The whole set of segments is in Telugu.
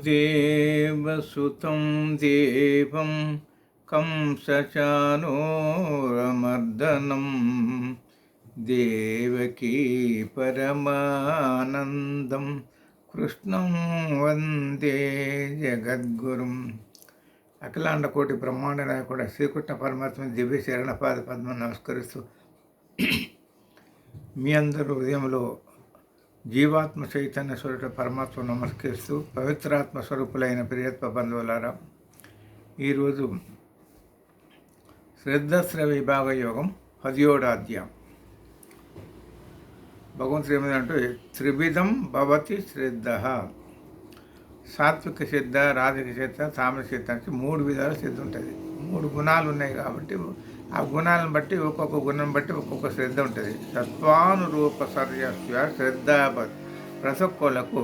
వసుదేవసుతం దేవం కంసచానోరమర్దనం దేవకీ పరమానందం కృష్ణం వందే జగద్గురుం అఖిలాండ కోటి బ్రహ్మాండ నాయకుడు శ్రీకృష్ణ పరమాత్మ దివ్య శరణపాద పద్మ నమస్కరిస్తూ మీ అందరూ ఉదయంలో జీవాత్మ చైతన్య స్వరూప పరమాత్మ నమస్కరిస్తూ పవిత్రాత్మ స్వరూపులైన ప్రియత్వ బంధువులారా ఈరోజు శ్రద్ధశ్ర విభాగ యోగం పదియోడాధ్యాయం భగవంతుడు ఏమిటంటే త్రివిధం భవతి శ్రద్ధ. సాత్విక శ్రద్ధ రాజక సిద్ధ తామర సిద్ధ అంటే మూడు విధాల సిద్ధ ఉంటుంది. మూడు గుణాలు ఉన్నాయి కాబట్టి ఆ గుణాలను బట్టి ఒక్కొక్క గుణం బట్టి ఒక్కొక్క శ్రద్ధ ఉంటుంది. సత్వానురూప సర్యస్య శ్రద్ధ ప్రతి ఒక్కళ్ళకు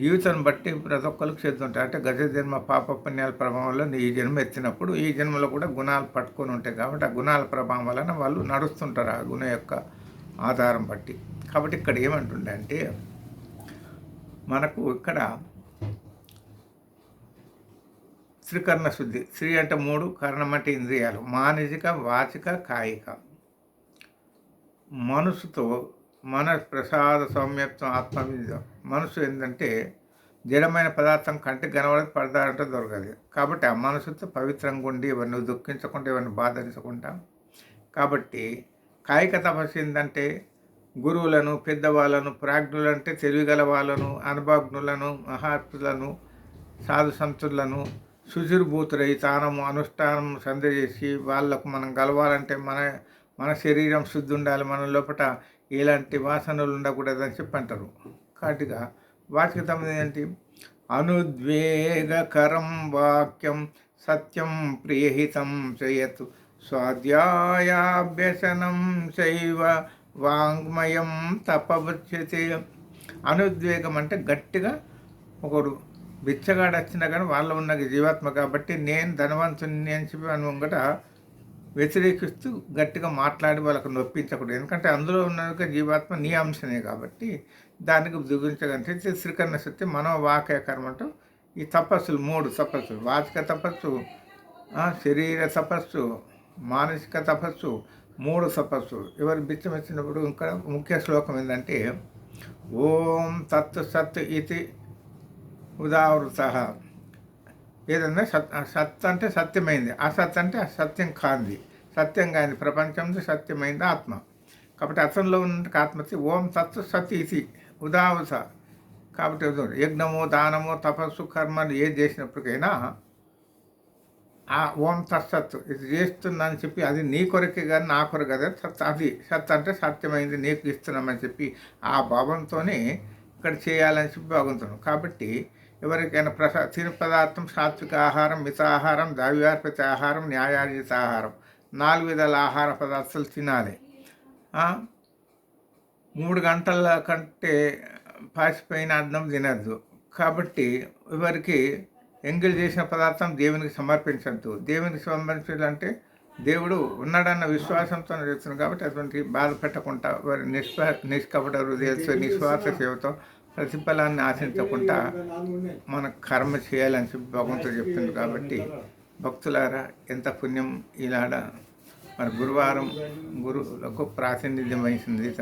జీవితం బట్టి ప్రతి ఒక్కరికి శ్రద్ధ ఉంటాయి అంటే గజ జన్మ పాప పుణ్యాల ప్రభావంలో ఈ జన్మ ఎత్తినప్పుడు ఈ జన్మలో కూడా గుణాలు పట్టుకొని ఉంటాయి కాబట్టి ఆ గుణాల ప్రభావం వలన వాళ్ళు నడుస్తుంటారు ఆ గుణ యొక్క ఆధారం బట్టి. కాబట్టి ఇక్కడ ఏమంటుండే అంటే మనకు ఇక్కడ త్రికరణ శుద్ధి. శ్రీ అంటే మూడు కరణం అంటే ఇంద్రియాలు. మానసిక వాచిక కాయిక. మనసుతో మన ప్రసాద సౌమ్యత్వం ఆత్మవిద్య మనసు ఏంటంటే జడమైన పదార్థం కంటికి కనబడదు పడతారంటే దొరకదు. కాబట్టి ఆ మనసుతో పవిత్రంగా ఉండి ఇవన్నీ దుఃఖించకుండా ఇవన్నీ బాధించకుండా. కాబట్టి కాయిక తపస్సు ఏంటంటే గురువులను పెద్దవాళ్ళను ప్రాజ్ఞులు అంటే తెలివిగల వాళ్ళను అనుభవజ్ఞులను మహాత్ములను సాధు సంతులను శుచిర్భూతులై తానము అనుష్ఠానం సందజేసి వాళ్ళకు మనం గలవాలంటే మన మన శరీరం శుద్ధి ఉండాలి మన లోపల ఇలాంటి వాసనలు ఉండకూడదని చెప్పి అంటారు కాటిగా వాచిక ఏంటి అనుద్వేగకరం వాక్యం సత్యం ప్రియహితం చేయతు స్వాధ్యాయాభ్యసనం శైవ వాంగ్మయం తపవచ్యతే. అనుద్వేగం అంటే గట్టిగా ఒకడు బిచ్చగాడు వచ్చినా కానీ వాళ్ళ ఉన్న జీవాత్మ కాబట్టి నేను ధనవంతుని అని చెప్పి అని ముంగట వ్యతిరేకిస్తూ గట్టిగా మాట్లాడి వాళ్ళకు నొప్పించకూడదు. ఎందుకంటే అందులో ఉన్న జీవాత్మ నీ అంశమే కాబట్టి దానికి దిగుంచగలిగితే శ్రీకరణ శక్తి మనో వాక్య కర్మంటూ ఈ తపస్సులు మూడు తపస్సులు వాచిక తపస్సు శరీర తపస్సు మానసిక తపస్సు మూడు తపస్సు. ఎవరు బిచ్చం వచ్చినప్పుడు ఇంకా ముఖ్య శ్లోకం ఏంటంటే ఓం తత్ సత్ ఇది ఉదావృత. ఏదన్నా సత్ సత్ అంటే సత్యమైంది అసత్ అంటే సత్యం కాంది. సత్యం కాని ప్రపంచంలో సత్యమైంది ఆత్మ. కాబట్టి అతనిలో ఉన్న ఆత్మతి ఓం తత్ సత్ ఇది ఉదావృత. కాబట్టి యజ్ఞము దానము తపస్సు కర్మలు ఏది చేసినప్పటికైనా ఆ ఓం తత్సత్ ఇది చేస్తుందని చెప్పి అది నీ కొరకే కానీ నా కొరకు కదా సత్ అది సత్ అంటే సత్యమైంది నీకు ఇస్తున్నామని చెప్పి ఆ భావంతోనే ఇక్కడ చేయాలని చెప్పి బాగుంటున్నాం కాబట్టి ఎవరికైనా ప్రసా తిని పదార్థం సాత్విక ఆహారం మితాహారం ద్రవ్యార్పిత ఆహారం న్యాయార్జిత ఆహారం. నాలుగు విధాల ఆహార పదార్థాలు తినాలి. మూడు గంటల కంటే పాసిపోయిన అన్నం తినద్దు. కాబట్టి ఎవరికి ఎంగిల్ చేసిన పదార్థం దేవునికి సమర్పించద్దు. దేవునికి సమర్పించాలంటే దేవుడు ఉన్నాడన్న విశ్వాసంతో చేస్తున్నాడు కాబట్టి అటువంటి బాధ పెట్టకుండా వారి నిష్పా నిష్కపట హృదయతో నిశ్వాస సేవతో ప్రతిఫలాన్ని ఆశించకుండా మన కర్మ చేయాలని చెప్పి భగవంతుడు చెప్తుంది కాబట్టి భక్తులారా ఎంత పుణ్యం ఇలాడ మరి గురువారం గురువులకు ప్రాతినిధ్యం వహించింది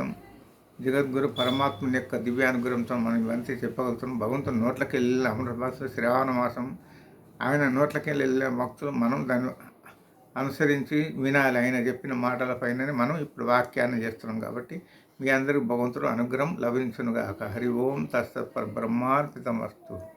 జగద్గురు పరమాత్మ యొక్క దివ్యానుగ్రహంతో మనం ఇవంతా చెప్పగలుగుతున్నాం. భగవంతుడు నోట్లకి వెళ్ళిన అమృతభాస శ్రావణ మాసం. ఆయన నోట్లకి వెళ్ళే భక్తులు మనం దాన్ని అనుసరించి వినాలి. ఆయన చెప్పిన మాటల మనం ఇప్పుడు వాక్యాన్ని చేస్తున్నాం కాబట్టి మీ అందరికి భగవంతుడు అనుగ్రహం లభించునుగాక. హరి ఓం తస్త పరబ్రహ్మార్పితమస్తు.